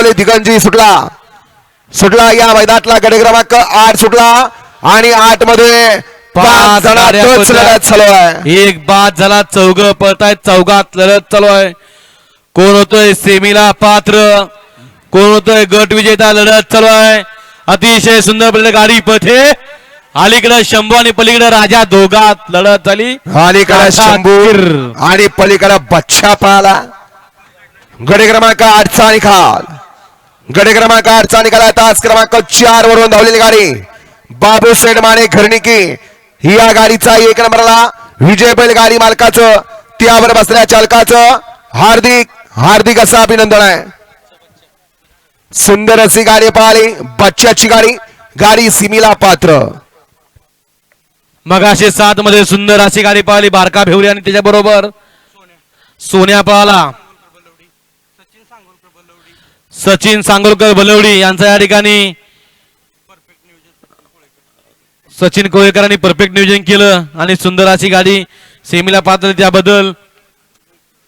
बोलवले दिगंजी सुटला. सुटला या मैदानातला गडी क्रमांक आठ सुटला आणि आठमध्ये पाच. लढत चालू आहे. एक बाद झाला चौग पळतायत चौघात लढत चालू आहे. कोण होतोय सेमीला पात्र? कोण होतोय गट विजेता? लढत चालू आहे. अतिशय सुंदर पडले गाडी पथे. अलीकडे शंभू आणि पलीकडे राजा दोघात लढत झाली. अलीकडे शंभू. आणि पलीकडे बच्चा पाला. गडी क्रमांक आठचा निकाल. गडी क्रमांक आठचा निकाल आहे तास क्रमांक चार वरून धावलेली गाडी. बाबू सेठ माने घरणिकी. ही या गाडीचा एक नंबरला विजय बैल गाडी मालकाचं त्यावर बसल्या चालकाचं हार्दिक हार्दिक असं अभिनंदन आहे. सुंदर अशी गाडी पाहिली बच्च्याची गाडी गाडी सिमीला पात्र. मगाशे सात मध्ये सुंदर अशी गाडी पाहिली बारका भेवरी आणि त्याच्याबरोबर सोन्या पाहला सचिन सांगोलकर बलवडी. यांचा या ठिकाणी सचिन कोळेकरांनी परफेक्ट नियोजन केलं आणि सुंदर अशी गाडी सेमीला पात्र त्याबद्दल.